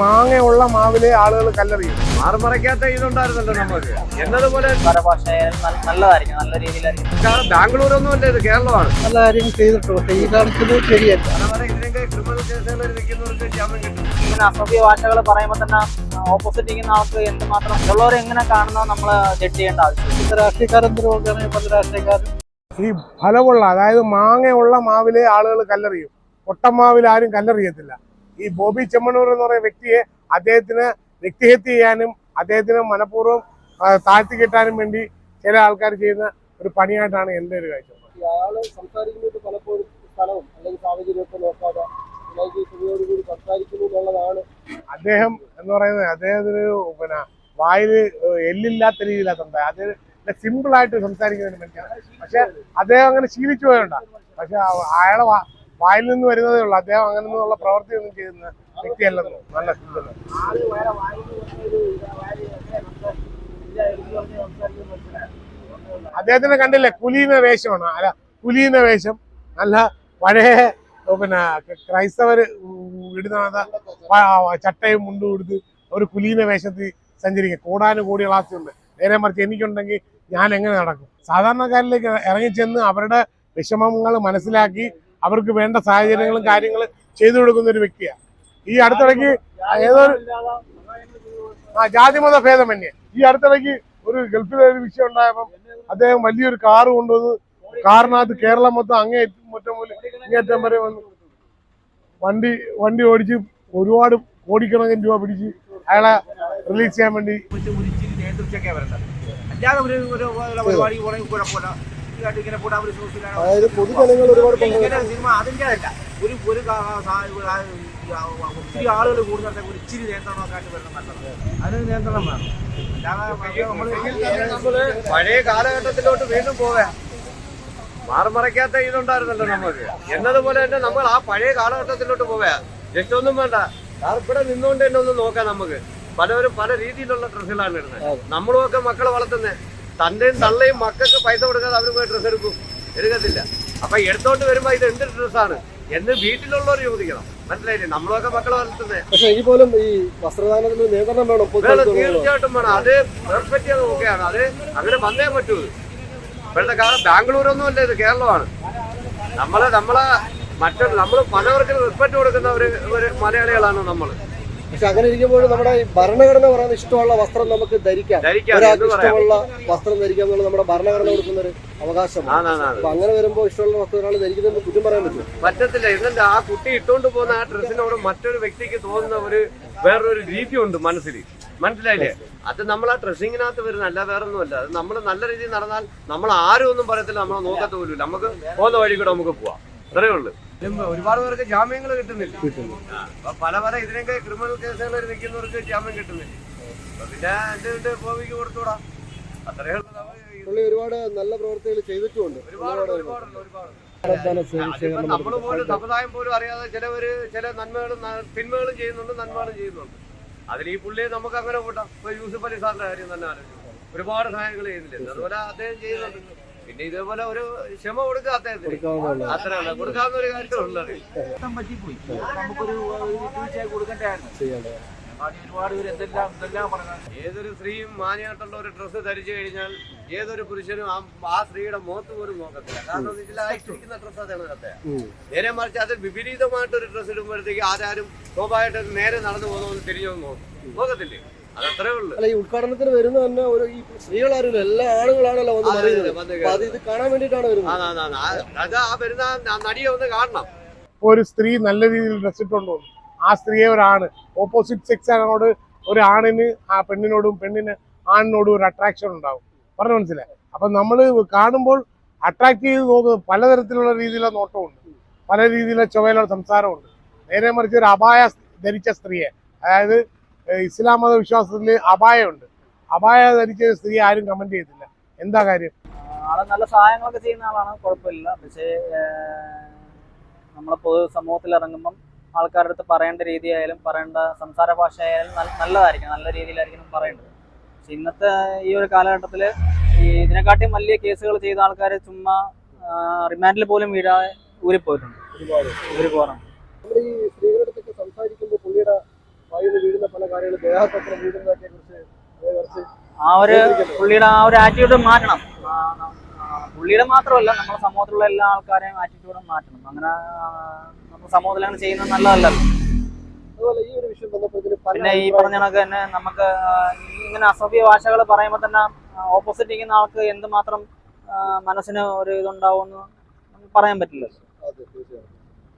മാങ്ങയുള്ള മാവിലെ ആളുകൾ കല്ലെറിയും. മാറുമറയ്ക്കാത്ത ഇതുണ്ടായിരുന്നല്ലോ നമുക്ക് എന്നതുപോലെ നല്ലതായിരിക്കും നല്ല രീതിയിലായിരിക്കും. ബാംഗ്ലൂരൊന്നും അല്ല ഇത് കേരളമാണ്. നല്ല കാര്യം ചെയ്തിട്ടു പക്ഷേ ഈ കാണിച്ചത് ശരിയല്ല. ഇതിനൊക്കെ ക്രിമിനൽ കേസുകളിൽ നിൽക്കുന്നവർക്ക് ജാമ്യം കിട്ടും. ഇങ്ങനെ അസഭ്യ ഭാഷകൾ പറയുമ്പോൾ തന്നെ ഓപ്പോസിറ്റ് ഇരിക്കുന്ന ആൾക്ക് എന്തുമാത്രം മറ്റുള്ളവരെ എങ്ങനെ കാണുന്ന നമ്മൾ ജഡ്ജ് ചെയ്യേണ്ട ആവശ്യം രാഷ്ട്രീയക്കാരെന്തിനു നോക്കുകയാണെങ്കിൽ പല രാഷ്ട്രീയക്കാരും. ഈ ഫലമുള്ള അതായത് മാങ്ങയുള്ള മാവിലെ ആളുകൾ കല്ലെറിയും. ഒട്ടമാവിൽ ആരും കല്ലെറിയത്തില്ല. ഈ ബോബി ചെമ്മണൂർ എന്ന് പറയുന്ന വ്യക്തിയെ അദ്ദേഹത്തിന് വ്യക്തിഹത്യ ചെയ്യാനും അദ്ദേഹത്തിന് മനഃപൂർവം താഴ്ത്തി കിട്ടാനും വേണ്ടി ചില ആൾക്കാർ ചെയ്യുന്ന ഒരു പണിയായിട്ടാണ് എന്റെ ഒരു കാഴ്ച ഇയാൾ സംസാരിക്കുന്നത് പലപ്പോഴും സ്ഥലവും അല്ലെങ്കിൽ സാഹചര്യമൊക്കെ നോക്കാതെ ഇതിലേക്ക് ക്ഷമയോടുകൂടി സംസാരിക്കുന്നു എന്നുള്ളതാണ്. അദ്ദേഹം എന്ന് പറയുന്നത് അദ്ദേഹത്തിന് പിന്നെ വായിൽ എല്ലില്ലാത്ത രീതിയിലാണ് സംസാരം അത് സിമ്പിൾ ആയിട്ട് സംസാരിക്കുന്ന ഒരു മനുഷ്യനാണ്. പക്ഷെ അദ്ദേഹം അങ്ങനെ ശീലിച്ചു പോയുണ്ടാ പക്ഷെ അയാളെ വായിൽ നിന്ന് വരുന്നതേ ഉള്ളൂ. അദ്ദേഹം അങ്ങനെ നിന്നുള്ള പ്രവൃത്തി ഒന്നും ചെയ്യുന്ന വ്യക്തിയല്ലെന്ന്. നല്ല സിമ്പിൾ അദ്ദേഹത്തിന് കണ്ടില്ലേ? കുലീന വേഷമാണ്. അല്ല കുലീന വേഷം. നല്ല പഴയ പിന്നെ ക്രൈസ്തവർ ഇടുന്ന വ- ചട്ടയും മുണ്ടും എടുത്ത് ഒരു കുലീന വേഷത്തിൽ സഞ്ചരിക്കും കൂടാനും കൂടി ക്ലാസ്സുണ്ട് നേരെ മറിച്ച് എനിക്കുണ്ടെങ്കിൽ ഞാൻ എങ്ങനെ നടക്കും? സാധാരണക്കാരിലേക്ക് ഇറങ്ങിച്ചെന്ന് അവരുടെ വിഷമങ്ങൾ മനസ്സിലാക്കി അവർക്ക് വേണ്ട സാഹചര്യങ്ങളും കാര്യങ്ങളും ചെയ്തു കൊടുക്കുന്ന ഒരു വ്യക്തിയാണ്. ഈ അടുത്തിടയ്ക്ക് ഏതൊരു ആ ജാതിമത ഭേദമന്യേ. ഈ അടുത്തിടയ്ക്ക് ഒരു ഗൾഫിലെ ഒരു വിഷയം ഉണ്ടായപ്പം അദ്ദേഹം വലിയൊരു കാറ് കൊണ്ടുവന്ന് കാറിനകത്ത് കേരളം മൊത്തം അങ്ങേ മൊത്തം മുതൽ ഇങ്ങേറ്റം വരെ വന്നു വണ്ടി വണ്ടി ഓടിച്ച് ഒരുപാട് കോടിക്കണക്കിന് രൂപ പിടിച്ച് അയാളെ റിലീസ് ചെയ്യാൻ വേണ്ടി അല്ലാതെ ഒരു ഇതായിട്ട് ഇങ്ങനെ കൂടാ ഒരു സുഹൃത്തിനാണ് അതായത് പൊതുജനങ്ങൾ ഒരുപാട് ഇങ്ങനെ സിനിമ അതിന്റെ അല്ല ഒരു ഒരു ഒത്തിരി ആളുകൾ കൂടുന്നിടത്തേക്ക് ഒരു ഇച്ചിരി നിയന്ത്രണമൊക്കെ ആയിട്ട് വരുന്നത് നല്ലത്. അതിന് നിയന്ത്രണം വേണം. അല്ലാതെ നമ്മൾ പഴയ കാലഘട്ടത്തിലോട്ട് വീണ്ടും പോവാ മാറുമറയ്ക്കാത്ത ഇതുണ്ടായിരുന്നല്ലോ നമുക്ക്. എന്നതുപോലെ തന്നെ നമ്മൾ ആ പഴയ കാലഘട്ടത്തിലോട്ട് പോവാ ജസ്റ്റ് ഒന്നും വേണ്ട. സാർ ഇവിടെ നിന്നുകൊണ്ട് തന്നെ ഒന്ന് നോക്കാം നമുക്ക്. പലവരും പല രീതിയിലുള്ള ഡ്രസ്സുകളാണ് ഇടുന്നത്. നമ്മളും ഒക്കെ മക്കളെ വളർത്തുന്നത്. തന്റെയും തള്ളയും മക്കൾക്ക് പൈസ കൊടുക്കാതെ അവർ പോയി ഡ്രസ്സ് എടുക്കും. എടുക്കത്തില്ല. അപ്പൊ എടുത്തോണ്ട് വരുമ്പോ ഇത് എന്ത് ഡ്രസ്സാണ് എന്ന് വീട്ടിലുള്ളവർ ചോദിക്കണം. മനസ്സിലായില്ലേ? നമ്മളൊക്കെ മക്കളെ വളർത്തുന്നത് പക്ഷെ എങ്കിൽ പോലും ഈ വസ്ത്രദാനത്തിന് നിയന്ത്രണം വേണം. തീർച്ചയായിട്ടും വേണം. അത് പെർഫെക്റ്റ് ചെയ്ത് നോക്കുകയാണ്. അത് അങ്ങനെ വന്നേ പറ്റൂ. ഇപ്പോഴത്തെ കാലം ബാംഗ്ലൂരൊന്നും അല്ല ഇത് കേരളമാണ്. നമ്മൾ നമ്മളെ മറ്റൊരു നമ്മൾ പലവർക്കും റെസ്പെക്ട് കൊടുക്കുന്ന ഒരു ഒരു മലയാളികളാണ് നമ്മൾ പക്ഷെ അങ്ങനെ ഇരിക്കുമ്പോൾ നമ്മുടെ ഈ ഭരണഘടന പറയുന്ന ഇഷ്ടമുള്ള വസ്ത്രം നമുക്ക് ധരിക്കാം. ഒരാൾക്ക് ഇഷ്ടമുള്ള വസ്ത്രം ധരിക്കാം എന്നുള്ള നമ്മുടെ ഭരണഘടന കൊടുക്കുന്ന ഒരു അവകാശമാണ്. അപ്പൊ അങ്ങനെ വരുമ്പോൾ ഇഷ്ടമുള്ള വസ്ത്രം ഒരാൾ ധരിക്കുന്നത് കുറ്റം പറയാൻ പറ്റും. പറ്റത്തില്ല. എന്നിട്ട് ആ കുട്ടി ഇട്ടുകൊണ്ട് പോകുന്ന ആ ഡ്രസ്സിനോട് മറ്റൊരു വ്യക്തിക്ക് തോന്നുന്ന ഒരു വേറൊരു രീതി ഉണ്ട് മനസ്സിൽ മനസ്സിലായില്ലേ? അത് നമ്മൾ ആ ഡ്രസ്സിങ്ങിനകത്ത് വരുന്ന അല്ല വേറെ ഒന്നുമല്ല അത് നമ്മൾ നല്ല രീതിയിൽ നടന്നാൽ നമ്മൾ ആരും ഒന്നും പറയത്തില്ല. നമ്മളെ നോക്കത്ത പോലും നമുക്ക് പോകുന്ന വഴി കൂടെ നമുക്ക് പോവാം. അത്രേ ഉള്ളൂ. ഒരുപാട് പേർക്ക് ജാമ്യങ്ങൾ കിട്ടുന്നില്ല. അപ്പൊ പല പല ഇതിനൊക്കെ ക്രിമിനൽ കേസുകളിൽ നിൽക്കുന്നവർക്ക് ജാമ്യം കിട്ടുന്നില്ല. പിന്നെ എന്റെ ഭൂമിക്ക് കൊടുത്തൂടാ. അത്രേ പുള്ളി ഒരുപാട് നല്ല പ്രവർത്തികൾ ചെയ്തിട്ടുണ്ട് ഒരുപാട് ഒരുപാട് പോലും സമുദായം പോലും അറിയാതെ ചിലവര് ചില നന്മകളും തിന്മകളും ചെയ്യുന്നുണ്ട് നന്മകളും ചെയ്യുന്നുണ്ട്. അതിൽ ഈ പുള്ളിയെ നമുക്ക് അങ്ങനെ കൂട്ടാം. ഇപ്പൊ യൂസുഫ് അലി സാറിന്റെ കാര്യം തന്നെ ആലോചിക്കും ഒരുപാട് സഹായങ്ങൾ ചെയ്യുന്നില്ല അതുപോലെ അദ്ദേഹം ചെയ്യുന്നുണ്ട്. പിന്നെ ഇതേപോലെ ഒരു ക്ഷമ കൊടുക്കുക അദ്ദേഹത്തിന്. അത്രയല്ല കൊടുക്കാവുന്ന ഒരു കാര്യമുള്ളത് പറ്റിപ്പോയി? നമുക്കൊരു വിട്ടുവീഴ്ചയായി കൊടുക്കേണ്ടതായിരുന്നു. ചെയ്യേണ്ടത് ഒരുപാട് പേര് എന്തെല്ലാം എന്തെല്ലാം പറഞ്ഞു ഏതൊരു സ്ത്രീയും മാന്യമായിട്ടുള്ള ഒരു ഡ്രസ്സ് ധരിച്ചു കഴിഞ്ഞാൽ ഏതൊരു പുരുഷനും ആ ആ സ്ത്രീയുടെ മുഖത്ത് പോലും നോക്കത്തില്ല. കാരണം ഇതിലായിട്ടിരിക്കുന്ന ഡ്രസ്സ് അതാണ്. നേരെ മറിച്ച് അത് വിപരീതമായിട്ടൊരു ഡ്രസ്സ് ഇടുമ്പോഴത്തേക്ക് ആരാരും സ്വാഭാവികമായിട്ട് നേരെ നടന്നു പോകുന്നു തിരിഞ്ഞു നോക്കും. നോക്കത്തില്ലേ? അതത്രേ ഉള്ളൂ. അല്ല ഈ ഉദ്ഘാടനത്തിന് വരുന്ന തന്നെ ഒരു ഈ സ്ത്രീകളാരും എല്ലാ ആളുകളാണല്ലോ വന്ന് അതെ, പറയുന്നത്. അതെ, ഇത് കാണാൻ വേണ്ടിട്ടാണ് വരുന്നത്. ആ, ആ, ആ, ആ, അത് ആ വരുന്ന നടിയെ ഒന്ന് കാണണം. ഒരു സ്ത്രീ നല്ല രീതിയിൽ ഡ്രസ്സിട്ടുണ്ടോ ആ സ്ത്രീയെ ഒരാണ് ഓപ്പോസിറ്റ് സെക്സിനോട് ഒരു ആണിന് ആ പെണ്ണിനോടും പെണ്ണിന് ആണിനോടും ഒരു അട്രാക്ഷൻ ഉണ്ടാവും. പറഞ്ഞു മനസ്സിലായി? അപ്പൊ നമ്മൾ കാണുമ്പോൾ അട്രാക്ട് ചെയ്ത് നോക്കുന്നത് പലതരത്തിലുള്ള രീതിയിലുള്ള നോട്ടമുണ്ട്. പല രീതിയിലുള്ള ചുവയിലുള്ള സംസാരമുണ്ട്. നേരെ മറിച്ച് ഒരു അപായ ധരിച്ച സ്ത്രീയെ അതായത് ഇസ്ലാം മത വിശ്വാസത്തിൽ അപായമുണ്ട്. അപായ ധരിച്ച സ്ത്രീ ആരും കമന്റ് ചെയ്തില്ല എന്താ കാര്യം? ആളെ നല്ല സഹായങ്ങളൊക്കെ ചെയ്യുന്ന ആളാണ് കുഴപ്പമില്ല. പക്ഷേ നമ്മളെ പൊതു സമൂഹത്തിൽ ഇറങ്ങുമ്പം ആൾക്കാരുടെ അടുത്ത് പറയേണ്ട രീതിയായാലും പറയേണ്ട സംസാര ഭാഷ ആയാലും നല്ല- രീതിയിലായിരിക്കണം പറയേണ്ടത്. പക്ഷെ ഇന്നത്തെ ഈ ഒരു കാലഘട്ടത്തിൽ ഈ ഇതിനെക്കാട്ടിയും വലിയ കേസുകൾ ചെയ്ത ആൾക്കാർ ചുമ്മാ റിമാൻഡിൽ പോലും വീഴാതെ ഊരിപ്പോയിട്ടുണ്ട്. ഒരുപാട് ഊരി നമ്മൾ ഈ സ്ത്രീകളുടെ അടുത്തൊക്കെ സംസാരിക്കുമ്പോൾ പുള്ളിയുടെ വായുവിൽ വീഴുന്ന പല കാര്യങ്ങളും വീഴുന്നതൊക്കെ കുറിച്ച് ആ ഒരു പുള്ളിയുടെ ആ ഒരു ആറ്റിറ്റ്യൂഡ് മാറ്റണം. പുള്ളിയുടെ മാത്രമല്ല നമ്മുടെ സമൂഹത്തിലുള്ള എല്ലാ ആൾക്കാരെയും ആറ്റിറ്റ്യൂഡും മാറ്റണം. അങ്ങനെ സമൂഹത്തിൽ അങ്ങനെ ചെയ്യുന്നത് നല്ലതല്ലല്ലോ. അതുപോലെ ഈ ഒരു വിഷയം പിന്നെ ഈ പറഞ്ഞ കണക്ക് തന്നെ നമുക്ക് ഇങ്ങനെ അസഭ്യ ഭാഷകൾ പറയുമ്പോൾ തന്നെ ഓപ്പോസിറ്റ് ഇരിക്കുന്ന ആൾക്ക് എന്തുമാത്രം മനസ്സിന് ഒരു ഇതുണ്ടാവുമെന്ന് പറയാൻ പറ്റില്ല.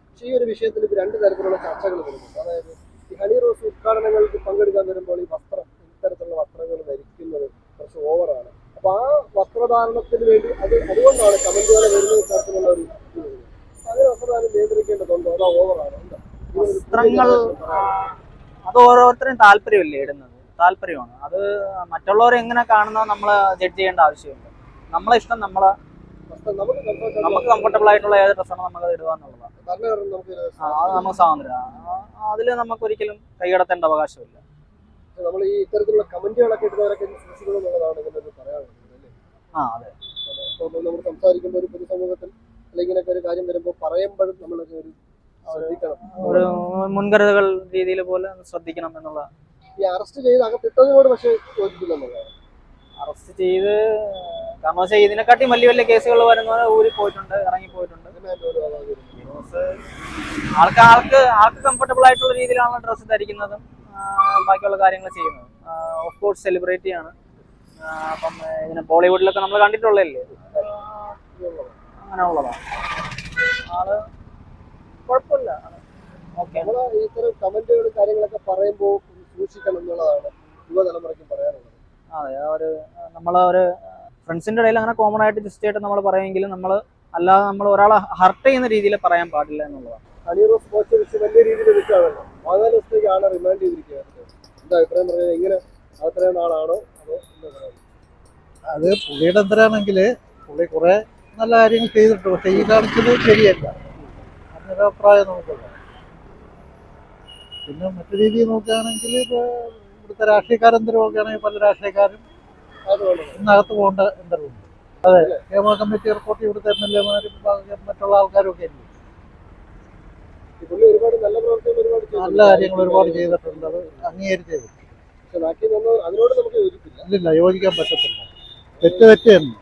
പക്ഷേ ഈ ഒരു വിഷയത്തിൽ രണ്ട് തരത്തിലുള്ള ചർച്ചകൾ വരുന്നുണ്ട്. അതായത് ഈ ഹണി റോസ് ഉദ്ഘാടനങ്ങൾക്ക് പങ്കെടുക്കാൻ വരുമ്പോൾ ഈ വസ്ത്രം ഇത്തരത്തിലുള്ള വസ്ത്രങ്ങൾ ധരിക്കുന്നത് കുറച്ച് ഓവറാണ് അപ്പൊ ആ വസ്ത്രധാരണത്തിന് വേണ്ടി അത് അതുകൊണ്ടാണ് കമന്റുകൾ വരുന്ന തരത്തിലുള്ള ഒരു ഇത് വരുന്നത്. അപ്പൊ അങ്ങനെ വസ്ത്രധാരണം നിയന്ത്രിക്കേണ്ടതുണ്ടോ അതോ ഓവറാണോ എന്താ ഇതിനൊരു പുതിയ വസ്ത്രങ്ങൾ. അത് ഓരോരുത്തരും താല്പര്യമല്ലേ ഇടുന്നത്? താല്പര്യമാണ്. അത് മറ്റുള്ളവരെ എങ്ങനെ കാണുന്നോ നമ്മൾ ജഡ്ജ് ചെയ്യേണ്ട ആവശ്യമുണ്ട് നമ്മളെ ഇഷ്ടം നമ്മളെ നമുക്ക് കംഫർട്ടബിൾ ആയിട്ടുള്ള ഏത് ഡ്രസ്സാണ് നമുക്ക് ആ, അത് നമുക്ക് സ്വാതന്ത്ര്യം. അതിൽ നമുക്ക് ഒരിക്കലും കൈകടത്തേണ്ട അവകാശമില്ല. നമ്മൾ ഈ ഇത്തരത്തിലുള്ള കമന്റുകളൊക്കെ ഇടുന്നവരൊക്കെ സൂക്ഷിക്കണം എന്നുള്ളതാണ് ഇതിനൊരു പറയാനുള്ളത് ആ അതെ. നമ്മൾ സംസാരിക്കുമ്പോൾ ഒരു പൊതുസമൂഹത്തിൽ അല്ലെങ്കിൽ ഇങ്ങനെയൊക്കെ ഒരു കാര്യം വരുമ്പോൾ പറയുമ്പോഴും നമ്മളൊക്കെ ഒരു ഒരു മുൻകരുതകൾ രീതിയിൽ പോലെ ശ്രദ്ധിക്കണം എന്നുള്ള ഈ അറസ്റ്റ് ചെയ്ത് അകത്തിട്ടതിനോട് പക്ഷേ അറസ്റ്റ് ചെയ്ത് കാരണം വെച്ചാൽ ഇതിനെക്കാട്ടി വലിയ വലിയ കേസുകൾ വരുന്നവർ ഊരി പോയിട്ടുണ്ട് ഇറങ്ങി പോയിട്ടുണ്ട്. ഡ്രസ്സ് ആൾക്ക് ആൾക്ക് ആൾക്ക് കംഫർട്ടബിൾ ആയിട്ടുള്ള രീതിയിലാണ് ഡ്രസ്സ് ധരിക്കുന്നതും ബാക്കിയുള്ള കാര്യങ്ങൾ ചെയ്യുന്നത്. ഓഫ് കോഴ്സ് സെലിബ്രിറ്റി ആണ്. അപ്പം ഇതിനെ ബോളിവുഡിലൊക്കെ നമ്മൾ കണ്ടിട്ടുള്ളതല്ലേ? അങ്ങനെ ഉള്ളതാണ് ആൾ കുഴപ്പമില്ല. നമ്മൾ ഇത്തരം കമന്റുകൾ കാര്യങ്ങളൊക്കെ പറയുമ്പോൾ സൂക്ഷിക്കണം എന്നുള്ളതാണ് യുവതലമുറയ്ക്ക് പറയാനുള്ളത്. അതെ ആ ഒരു നമ്മളെ ഒരു ഫ്രണ്ട്സിന്റെ ഇടയിൽ അങ്ങനെ കോമൺ ആയിട്ട് ജസ്റ്റ് ആയിട്ട് നമ്മൾ പറയുമെങ്കിലും നമ്മൾ അല്ലാതെ നമ്മൾ ഒരാളെ ഹർട്ട് ചെയ്യുന്ന രീതിയിൽ പറയാൻ പാടില്ല എന്നുള്ളതാണ്. കോച്ച് വെച്ച് വലിയ രീതിയിൽ വിൽക്കുകയാണല്ലോ പതിനാല് ദിവസത്തേക്ക് ആളെ റിമാൻഡ് ചെയ്തിരിക്കുകയാണ് എന്താ അഭിപ്രായം പറഞ്ഞാൽ എങ്ങനെ അത്രയും നാളാണോ അതോ എന്താ പറയുക അത് പുള്ളിയുടെ എന്തരാണെങ്കിൽ പുള്ളി കുറെ നല്ല കാര്യങ്ങൾ ചെയ്തിട്ടുണ്ട്. പക്ഷേ ഈ കാണിച്ചത് ശരിയല്ല. എന്നൊരു അഭിപ്രായം നമുക്കുണ്ട്. പിന്നെ മറ്റു രീതിയിൽ നോക്കുകയാണെങ്കിൽ ഇപ്പോൾ ഇവിടുത്തെ നോക്കുകയാണെങ്കിൽ പല രാഷ്ട്രീയക്കാരും അതുപോലെ ഇന്നകത്ത് പോകേണ്ട എന്തരമുണ്ട് അതെ കേരള കമ്മിറ്റി റിപ്പോർട്ട് ഇവിടുത്തെ എം എൽ എമാരും മറ്റുള്ള ആൾക്കാരും ഒക്കെ ഒരുപാട് നല്ല കാര്യങ്ങൾ ഒരുപാട് ചെയ്തിട്ടുണ്ട്. അത് അംഗീകരിച്ചേ അതിനോട് നമുക്ക് ഇല്ലില്ല യോജിക്കാൻ പറ്റത്തില്ല. തെറ്റ് തെറ്റ് തന്നെ.